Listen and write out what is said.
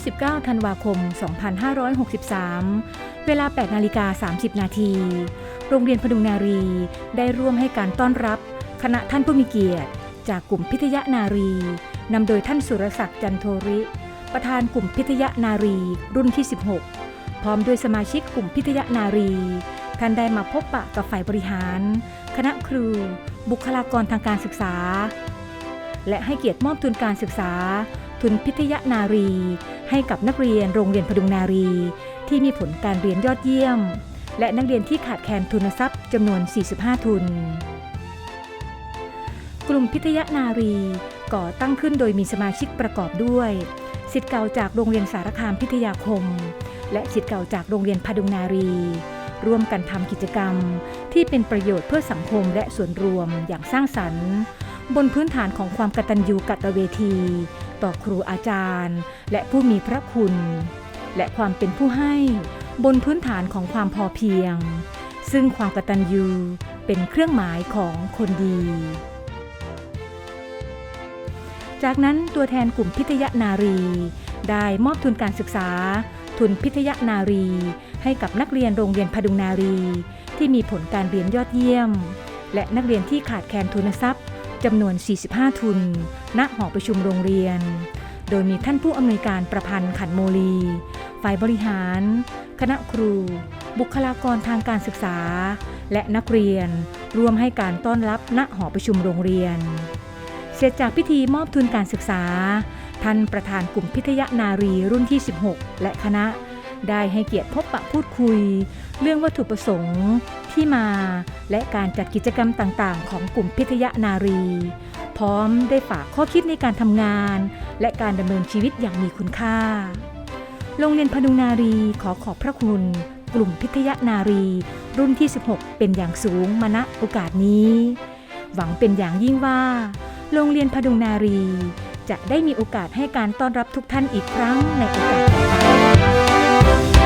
19ธันวาคม 2563 เวลา 8 นาฬิกา 30 นาที โรงเรียนพดุงนารีได้ร่วมให้การต้อนรับ คณะท่านผู้มีเกียรติ จากกลุ่มพิทยนารีนำโดยท่านสุรศักดิ์จันโทริ ประธานกลุ่มพิทยนารี รุ่นที่ 16 พร้อมด้วยสมาชิกกลุ่มพิทยนารี ท่านได้มาพบปะกับฝ่ายบริหาร คณะครู บุคลากรทางการศึกษา และให้เกียรติมอบทุนการศึกษา ทุนพิทยนารี ให้กับนักเรียนโรงเรียนพดุงนารี ที่มีผลการเรียนยอดเยี่ยม และนักเรียนที่ขาดแคลนทุนทรัพย์จำนวน 45 ทุน กลุ่มพิทยนารีก่อตั้งขึ้นโดยมีสมาชิกประกอบด้วยสิทธิ์เก่าจากโรงเรียนสารคามพิทยาคม และสิทธิ์เก่าจากโรงเรียนพดุงนารี ร่วมกันทำกิจกรรมที่เป็นประโยชน์เพื่อสังคมและส่วนรวมอย่างสร้างสรรค์ บนพื้นฐานของความกตัญญูกตเวที ต่อครูอาจารย์ และผู้มีพระคุณ และความเป็นผู้ให้บนพื้นฐานของความพอเพียง ซึ่งความกตัญญูเป็นเครื่องหมายของคนดี จากนั้นตัวแทนกลุ่มพิทยนารี ได้มอบทุนการศึกษา ทุนพิทยนารี ให้กับนักเรียนโรงเรียนพดุงนารี ที่มีผลการเรียนยอดเยี่ยม และนักเรียนที่ขาดแคลนทุนทรัพย์ จำนวน 45 ทุน ณ หอประชุมโรงเรียน โดยมีท่านผู้อำนวยการประพันธ์ขันโมลี ฝ่ายบริหาร คณะครู บุคลากรทางการศึกษา และนักเรียน ร่วมให้การต้อนรับณหอประชุมโรงเรียน เสร็จจากพิธีมอบทุนการศึกษา ท่านประธานกลุ่มพิทยานารีรุ่นที่ 16 และคณะ ได้ให้เกียรติพบปะพูดคุย เรื่องวัตถุประสงค์ที่มา และการจัดกิจกรรมต่างๆ ของกลุ่มพิทยนารี พร้อมได้ฝากข้อคิดในการทำงาน และการดำเนินชีวิตอย่างมีคุณค่า โรงเรียนพดุนารีขอขอบพระคุณ กลุ่มพิทยนารี รุ่นที่ 16 เป็นอย่างสูงมาณโอกาสนี้ หวังเป็นอย่างยิ่งว่า โรงเรียนพดุงนารีจะได้มีโอกาสให้การต้อนรับทุกท่านอีกครั้งในโอกาสต่อไป Música